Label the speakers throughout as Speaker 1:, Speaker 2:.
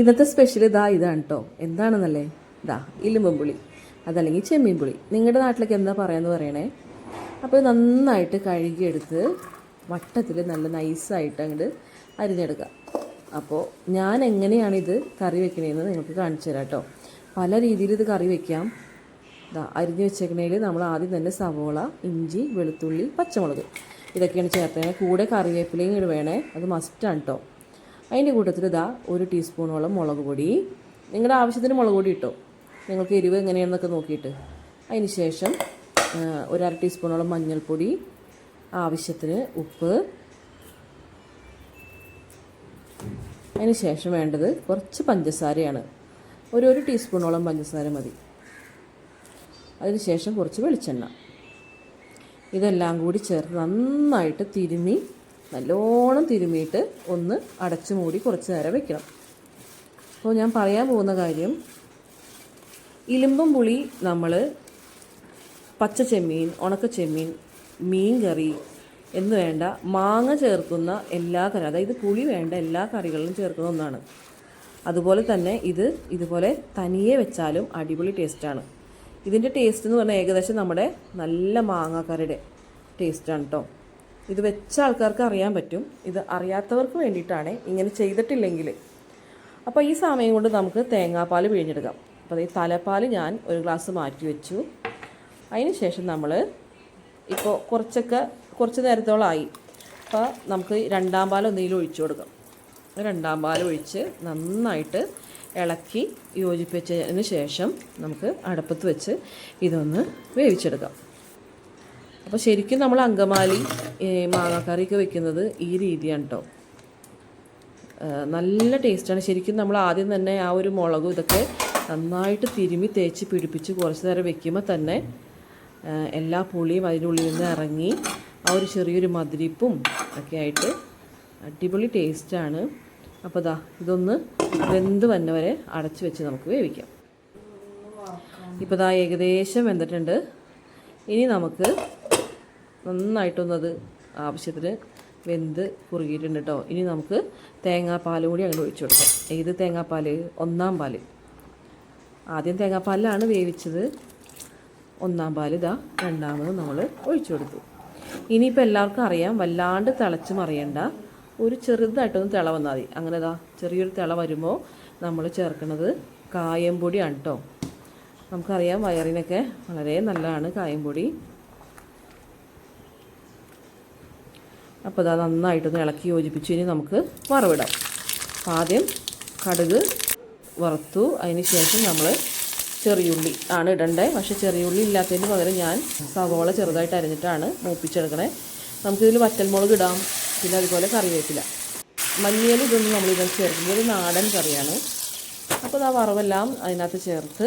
Speaker 1: ഇന്നത്തെ സ്പെഷ്യൽ ഇതാ ഇതാണ് കേട്ടോ എന്താണെന്നല്ലേ? ഇതാ ഇലുമ്പുളി അതല്ലെങ്കിൽ ചെമ്മീൻ പുളി. നിങ്ങളുടെ നാട്ടിലേക്ക് എന്താ പറയാന്ന് പറയണേ? അപ്പോൾ നന്നായിട്ട് കഴുകിയെടുത്ത് വട്ടത്തിൽ നല്ല നൈസായിട്ട് അങ്ങോട്ട് അരിഞ്ഞെടുക്കുക അപ്പോൾ ഞാൻ എങ്ങനെയാണ് ഇത് കറി വെക്കണേന്ന് നിങ്ങൾക്ക് കാണിച്ചു തരാം കേട്ടോ പല രീതിയിൽ ഇത് കറി വെക്കാം. ഇതാ അരിഞ്ഞ് വെച്ചേക്കണേൽ നമ്മൾ ആദ്യം തന്നെ സവോള ഇഞ്ചി വെളുത്തുള്ളി പച്ചമുളക്. ഇതൊക്കെയാണ് ചേർത്തേ കൂടെ കറിവേപ്പിലയും കൂടെ വേണേ. അത് മസ്റ്റാണ് കേട്ടോ അതിന്റെ കൂട്ടത്തിൽ ഇതാ ഒരു ടീസ്പൂണോളം മുളക് പൊടി. നിങ്ങളുടെ ആവശ്യത്തിന് മുളക് പൊടി ഇട്ടോ? നിങ്ങൾക്ക് എരിവ് എങ്ങനെയാണെന്നൊക്കെ നോക്കിയിട്ട്. അതിന് ശേഷം ഒരര ടീസ്പൂണോളം മഞ്ഞൾപ്പൊടി. ആവശ്യത്തിന് ഉപ്പ്. അതിന് ശേഷം വേണ്ടത് കുറച്ച് പഞ്ചസാരയാണ്. ഒരു ഒരു ടീസ്പൂണോളം പഞ്ചസാര മതി. അതിന് ശേഷം കുറച്ച് വെളിച്ചെണ്ണ. ഇതെല്ലാം കൂടി ചേർത്ത് നന്നായിട്ട് തിരുമ്മി നല്ലോണം തിരുമ്മിയിട്ട് ഒന്ന് അടച്ചു മൂടി കുറച്ച് നേരം വെക്കണം. അപ്പോൾ ഞാൻ പറയാൻ പോകുന്ന കാര്യം ഇലുമ്പും പുളി നമ്മൾ പച്ച ചെമ്മീൻ ഉണക്ക ചെമ്മീൻ മീൻ കറി എന്ന് വേണ്ട മാങ്ങ ചേർക്കുന്ന എല്ലാ കറി അതായത് പുളി വേണ്ട എല്ലാ കറികളിലും ചേർക്കുന്ന ഒന്നാണ്. അതുപോലെ തന്നെ ഇത് ഇതുപോലെ തനിയെ വെച്ചാലും അടിപൊളി ടേസ്റ്റാണ്. ഇതിന്റെ ടേസ്റ്റ് എന്ന് പറഞ്ഞാൽ ഏകദേശം നമ്മുടെ നല്ല മാങ്ങാക്കറിയുടെ ടേസ്റ്റാണ് കേട്ടോ ഇത് വെച്ച ആൾക്കാർക്ക് അറിയാൻ പറ്റും. ഇത് അറിയാത്തവർക്ക് വേണ്ടിയിട്ടാണ്. ഇങ്ങനെ ചെയ്തിട്ടില്ലെങ്കിൽ. അപ്പോൾ ഈ സമയം കൊണ്ട് നമുക്ക് തേങ്ങാപ്പാൽ പിഴിഞ്ഞെടുക്കാം. അപ്പോൾ ഈ തലപ്പാൽ ഞാൻ ഒരു ഗ്ലാസ് മാറ്റി വെച്ചു. അതിന് ശേഷം നമ്മൾ ഇപ്പോൾ കുറച്ചൊക്കെ കുറച്ച് നേരത്തോളമായി അപ്പോൾ നമുക്ക് രണ്ടാം പാൽ ഒന്നിൽ ഒഴിച്ചു കൊടുക്കാം. രണ്ടാം പാൽ ഒഴിച്ച് നന്നായിട്ട് ഇളക്കി യോജിപ്പിച്ചതിന് ശേഷം നമുക്ക് അടുപ്പത്ത് വെച്ച് ഇതൊന്ന് വേവിച്ചെടുക്കാം. അപ്പോൾ ശരിക്കും നമ്മൾ അങ്കമാലി മാങ്ങാക്കറിയൊക്കെ വെക്കുന്നത് ഈ രീതിയാണ് കേട്ടോ നല്ല ടേസ്റ്റാണ് ശരിക്കും നമ്മൾ ആദ്യം തന്നെ ആ ഒരു മുളകും ഇതൊക്കെ നന്നായിട്ട് തിരുമി തേച്ച് പിടിപ്പിച്ച് കുറച്ച് നേരം വെക്കുമ്പോൾ തന്നെ എല്ലാ പുളിയും അതിന്റെ ഉള്ളിൽ നിന്ന് ഇറങ്ങി ആ ഒരു ചെറിയൊരു മധുരിപ്പും ഒക്കെ ആയിട്ട് അടിപൊളി ടേസ്റ്റാണ് അപ്പോൾ ദാ ഇതൊന്ന് വെന്ത് വന്ന വരെ അടച്ച് വെച്ച് നമുക്ക് വേവിക്കാം. ഇപ്പോൾ ദാ ഏകദേശം വെന്തിട്ടുണ്ട്. ഇനി നമുക്ക് നന്നായിട്ടൊന്നത് ആവശ്യത്തിന് വെന്ത് കുറുകിയിട്ടുണ്ട് കേട്ടോ ഇനി നമുക്ക് തേങ്ങാപ്പാൽ കൂടി അങ്ങനെ ഒഴിച്ചു കൊടുക്കാം. ഏത് തേങ്ങാപ്പാൽ ഒന്നാം പാൽ ആദ്യം തേങ്ങാപ്പാലിലാണ് വേവിച്ചത്. ഒന്നാം പാൽ ഇതാ രണ്ടാമത് നമ്മൾ ഒഴിച്ചു കൊടുത്തു. ഇനിയിപ്പോൾ എല്ലാവർക്കും അറിയാം വല്ലാണ്ട് തിളച്ച് മറിയണ്ട. ഒരു ചെറുതായിട്ടൊന്ന് തിള വന്നാൽ മതി. അങ്ങനെ ഇതാ ചെറിയൊരു തിള വരുമ്പോൾ നമ്മൾ ചേർക്കുന്നത് കായംപൊടിയാണ് കേട്ടോ നമുക്കറിയാം വയറിനൊക്കെ വളരെ നല്ലതാണ് കായം അപ്പോൾ ഇതാ നന്നായിട്ടൊന്ന് ഇളക്കി യോജിപ്പിച്ച്. ഇനി നമുക്ക് വറവിടാം. അപ്പം ആദ്യം കടുക് വറുത്തു. അതിന് ശേഷം നമ്മൾ ചെറിയുള്ളി ആണ് ഇടണ്ടേ. പക്ഷേ ചെറിയുള്ളി ഇല്ലാത്തതിന് പകരം ഞാൻ സവോള ചെറുതായിട്ട് അരിഞ്ഞിട്ടാണ് മൂപ്പിച്ചെടുക്കണേ. നമുക്കിതിൽ വറ്റൽമുളക് ഇടാം. പിന്നെ അതുപോലെ കറിവേപ്പില. മല്ലിയിൽ ഇതൊന്നും നമ്മൾ ഇതിൽ ചേർക്കുന്നത് ഒരു നാടൻ കറിയാണ്. അപ്പോൾ ആ വറവെല്ലാം അതിനകത്ത് ചേർത്ത്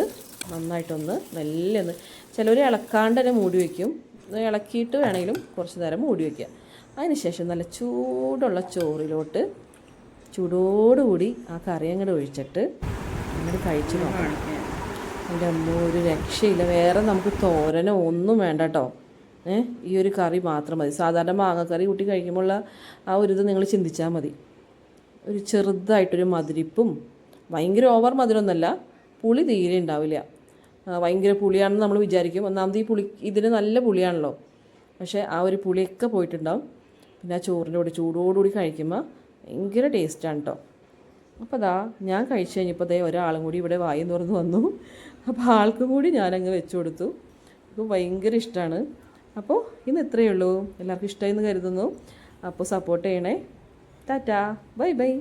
Speaker 1: നന്നായിട്ടൊന്ന് മെല്ലെ ഒന്ന്. ചിലർ ഇളക്കാണ്ട് തന്നെ മൂടി വയ്ക്കും ഇളക്കിയിട്ട് വേണമെങ്കിലും കുറച്ച് നേരം മൂടി വയ്ക്കുക അതിനുശേഷം നല്ല ചൂടുള്ള ചോറിലോട്ട് ചൂടോടുകൂടി ആ കറി അങ്ങോട്ട് ഒഴിച്ചിട്ട് അങ്ങോട്ട് കഴിച്ചു നോക്കണം. എന്റെ അമ്മ ഒരു രക്ഷയില്ല. വേറെ നമുക്ക് തോരനോ ഒന്നും വേണ്ട കേട്ടോ ഏ? ഈ ഒരു കറി മാത്രം മതി. സാധാരണ മാങ്ങക്കറി കൂട്ടി കഴിക്കുമ്പോഴുള്ള ആ ഒരു ഇത് നിങ്ങൾ ചിന്തിച്ചാൽ മതി. ഒരു ചെറുതായിട്ടൊരു മധുരിപ്പും ഭയങ്കര ഓവർ മധുരമൊന്നുമല്ല പുളി തീരെ ഉണ്ടാവില്ല ഭയങ്കര പുളിയാണെന്ന് നമ്മൾ വിചാരിക്കും. ഒന്നാമത് ഈ പുളി ഇതിന് നല്ല പുളിയാണല്ലോ. പക്ഷേ ആ ഒരു പുളിയൊക്കെ പോയിട്ടുണ്ടാവും. പിന്നെ ആ ചോറിന്റെ കൂടി ചൂടോടുകൂടി കഴിക്കുമ്പോൾ ഭയങ്കര ടേസ്റ്റാണ് കേട്ടോ അപ്പോൾ അതാ ഞാൻ കഴിച്ചു കഴിഞ്ഞപ്പോൾ ദേ ഒരാളും കൂടി ഇവിടെ വായി തുറന്ന് വന്നു. അപ്പോൾ ആൾക്ക് കൂടി ഞാനങ്ങ് വെച്ചു കൊടുത്തു. അപ്പോൾ ഭയങ്കര ഇഷ്ടമാണ്. അപ്പോൾ ഇന്ന് ഇത്രയേ ഉള്ളൂ. എല്ലാവർക്കും ഇഷ്ടമായി എന്ന് കരുതുന്നു. അപ്പോൾ സപ്പോർട്ട് ചെയ്യണേ. ടാറ്റാ. Bye bye.